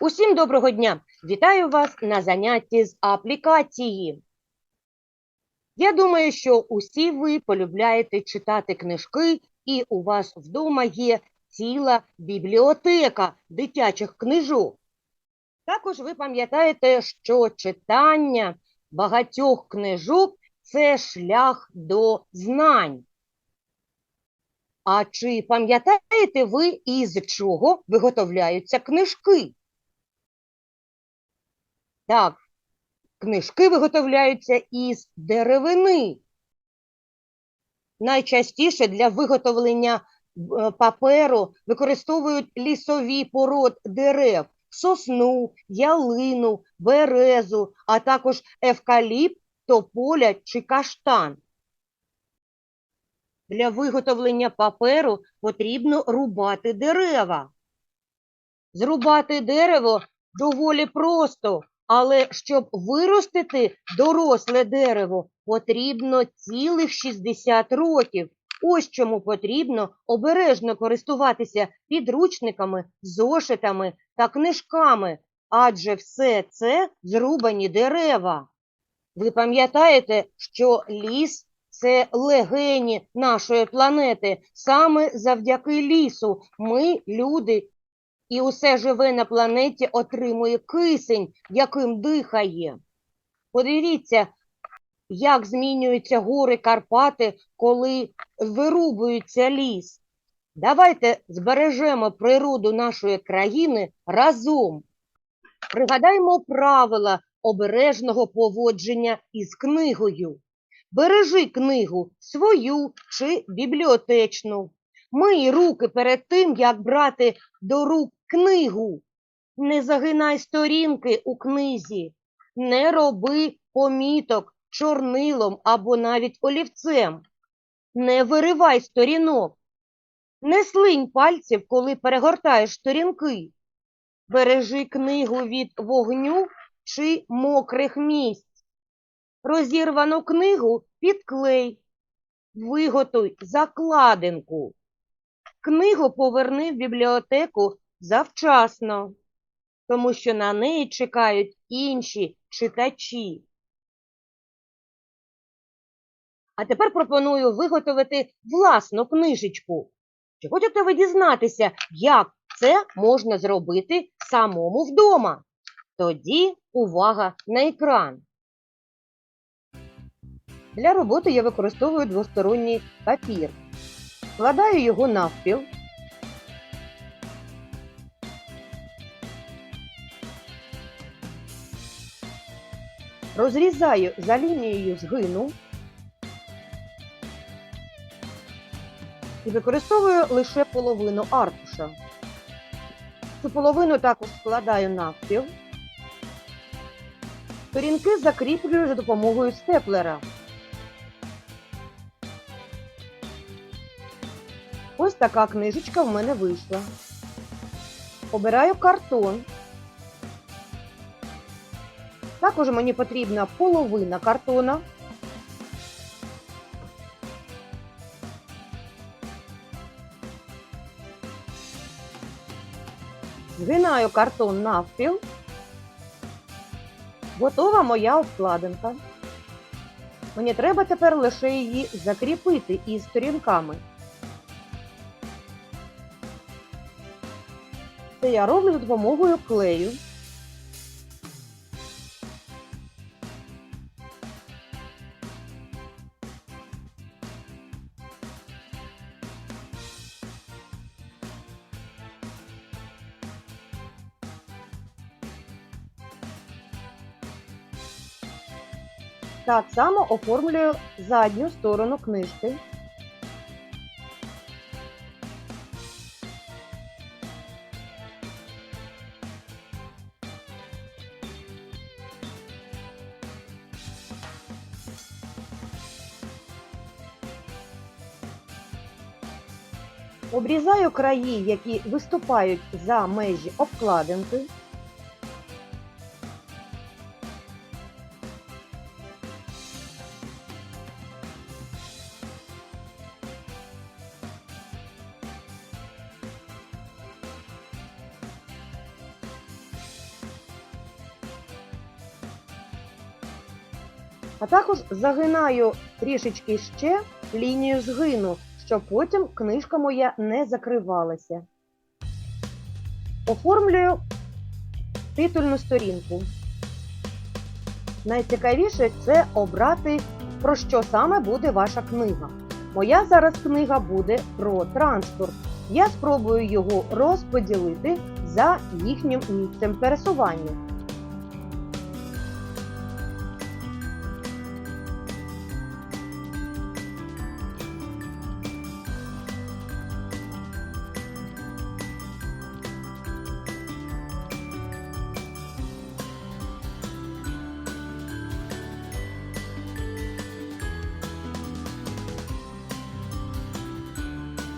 Усім доброго дня! Вітаю вас на занятті з аплікації. Я думаю, що усі ви полюбляєте читати книжки, і у вас вдома є ціла бібліотека дитячих книжок. Також ви пам'ятаєте, що читання багатьох книжок це шлях до знань. А чи пам'ятаєте ви, із чого виготовляються книжки? Так, книжки виготовляються із деревини. Найчастіше для виготовлення е, паперу використовують лісові пород дерев, сосну, ялину, березу, а також евкаліпт, тополя чи каштан. Для виготовлення паперу потрібно рубати дерева. Зрубати дерево доволі просто, але щоб виростити доросле дерево, потрібно цілих 60 років. Ось чому потрібно обережно користуватися підручниками, зошитами та книжками, адже все це зрубані дерева. Ви пам'ятаєте, що ліс це легені нашої планети. Саме завдяки лісу ми, люди, і усе живе на планеті отримує кисень, яким дихає. Подивіться, як змінюються гори Карпати, коли вирубується ліс. Давайте збережемо природу нашої країни разом. Пригадаймо правила обережного поводження із книгою. Бережи книгу свою чи бібліотечну. Мий руки перед тим, як брати до рук книгу. Не загинай сторінки у книзі, не роби поміток чорнилом або навіть олівцем. Не виривай сторінок. Не слинь пальців, коли перегортаєш сторінки. Бережи книгу від вогню чи мокрих місць. Розірвану книгу підклей. Виготуй закладинку. Книгу поверни в бібліотеку завчасно, тому що на неї чекають інші читачі. А тепер пропоную виготовити власну книжечку. Чи хочете ви дізнатися, як це можна зробити самому вдома? Тоді увага на екран. Для роботи я використовую двосторонній папір. Складаю його навпіл. Розрізаю за лінією згину і використовую лише половину аркуша. Цю половину також складаю навпіл. Сторінки закріплюю за допомогою степлера. Ось така книжечка в мене вийшла. Обираю картон. Також мені потрібна половина картона. Згинаю картон навпіл. Готова моя обкладинка. Мені треба тепер лише її закріпити із сторінками. Це я роблю за допомогою клею. Так само оформлюю задню сторону книжки. Обрізаю краї, які виступають за межі обкладинки. А також загинаю трішечки ще лінію згину, щоб потім книжка моя не закривалася. Оформлюю титульну сторінку. Найцікавіше це обрати, про що саме буде ваша книга. Моя зараз книга буде про транспорт. Я спробую його розподілити за їхнім місцем пересування.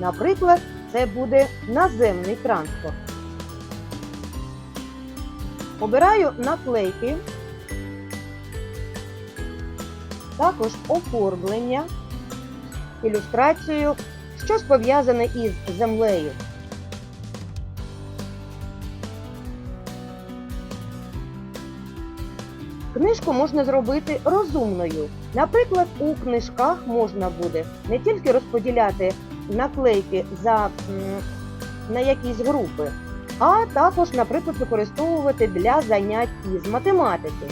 Наприклад, це буде наземний транспорт. Обираю наклейки, також оформлення, ілюстрацію, щось пов'язане із землею. Книжку можна зробити розумною. Наприклад, у книжках можна буде не тільки розподіляти наклейки за, на якісь групи, а також, наприклад, використовувати для занять із математики.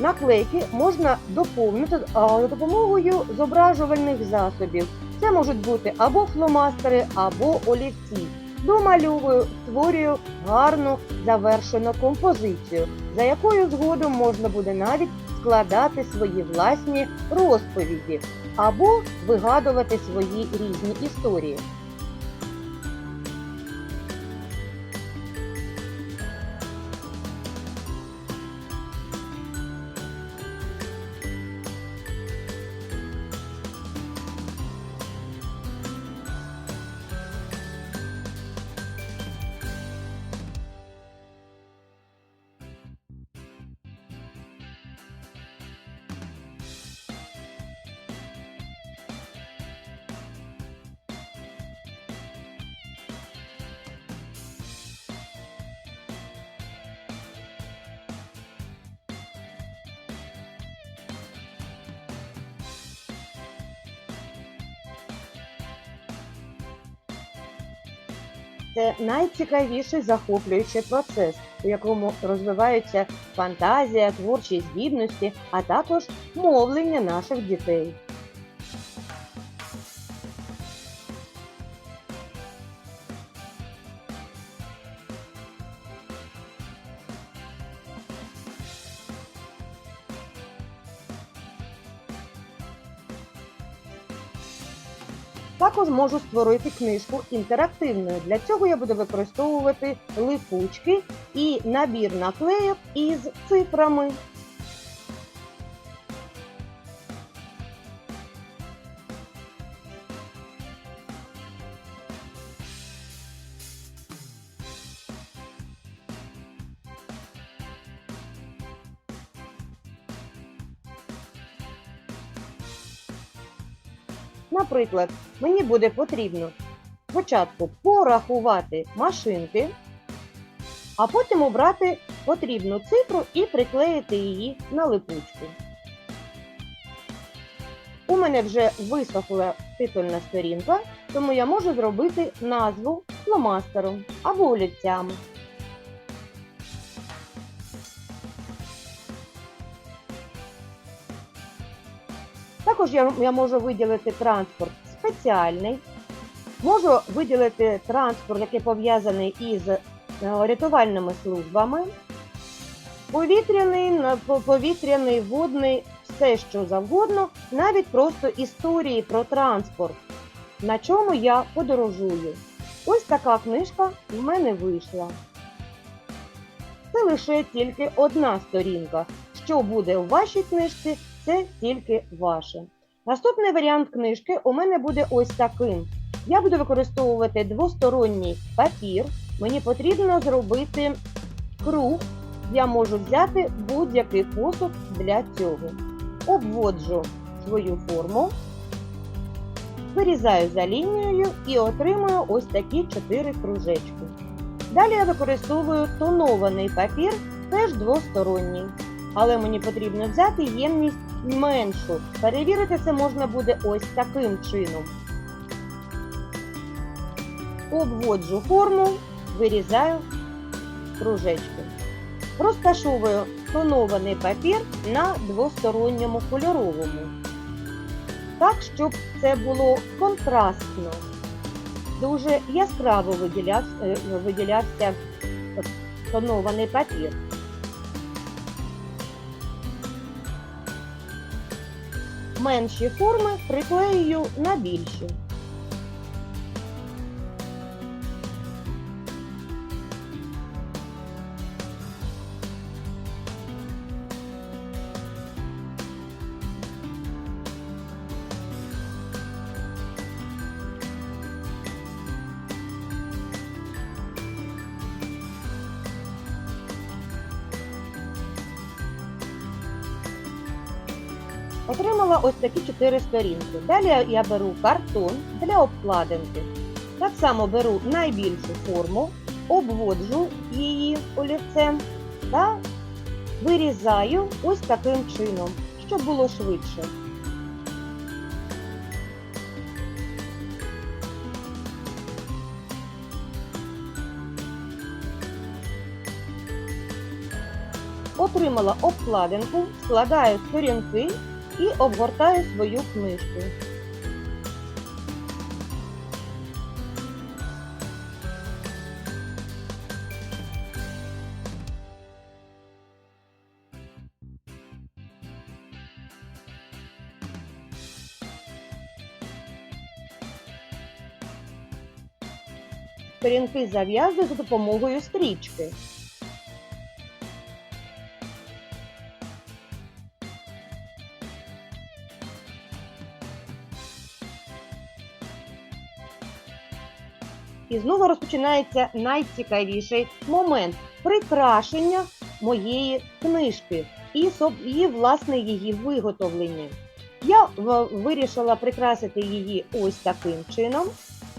Наклейки можна доповнити за допомогою зображувальних засобів. Це можуть бути або фломастери, або олівці. Домальовую, створюю гарну завершену композицію, за якою згодом можна буде навіть складати свої власні розповіді або вигадувати свої різні історії. Це найцікавіший захоплюючий процес, у якому розвиваються фантазія, творчі здібності, а також мовлення наших дітей. Також можу створити книжку інтерактивною. Для цього я буду використовувати липучки і набір наклеїв із цифрами. Наприклад, мені буде потрібно спочатку порахувати машинки, а потім обрати потрібну цифру і приклеїти її на липучку. У мене вже висохла титульна сторінка, тому я можу зробити назву фломастером або олівцями. Також я, я можу виділити транспорт спеціальний, можу виділити транспорт, який пов'язаний із е, рятувальними службами, повітряний, повітряний, водний, все що завгодно, навіть просто історії про транспорт, на чому я подорожую. Ось така книжка в мене вийшла. Це лише тільки одна сторінка. Що буде у вашій книжці, це тільки ваше. Наступний варіант книжки у мене буде ось таким. Я буду використовувати двосторонній папір. Мені потрібно зробити круг. Я можу взяти будь-який посуд для цього. Обводжу свою форму, вирізаю за лінією і отримую ось такі чотири кружечки. Далі я використовую тонований папір, теж двосторонній. Але мені потрібно взяти ємність меншу. Перевірити це можна буде ось таким чином. Обводжу форму, вирізаю кружечки. Розташовую тонований папір на двосторонньому кольоровому. Так, щоб це було контрастно. Дуже яскраво е, виділявся тонований папір. Менші форми приклеюю на більші. Отримала ось такі чотири сторінки. Далі я беру картон для обкладинки. Так само беру найбільшу форму, обводжу її олівцем та вирізаю ось таким чином, щоб було швидше. Отримала обкладинку, складаю сторінки і обгортаю свою книжку. Сторінки зав'язую за допомогою стрічки. І знову розпочинається найцікавіший момент прикрашення моєї книжки і, власне її виготовлення. Я вирішила прикрасити її ось таким чином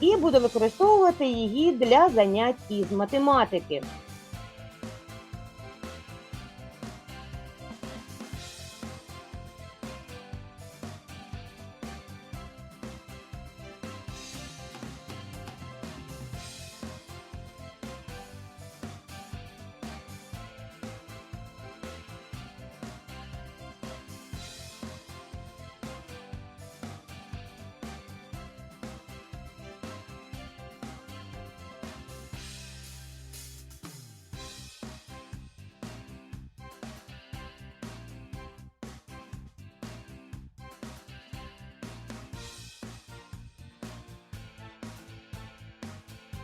і буду використовувати її для занять із математики.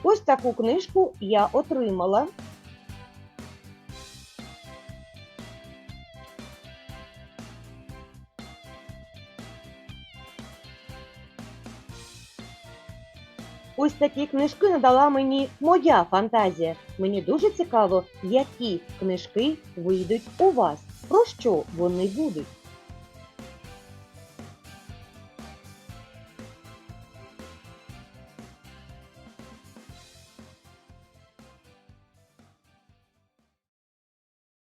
Ось таку книжку я отримала. Ось такі книжки надала мені моя фантазія. Мені дуже цікаво, які книжки вийдуть у вас, про що вони будуть.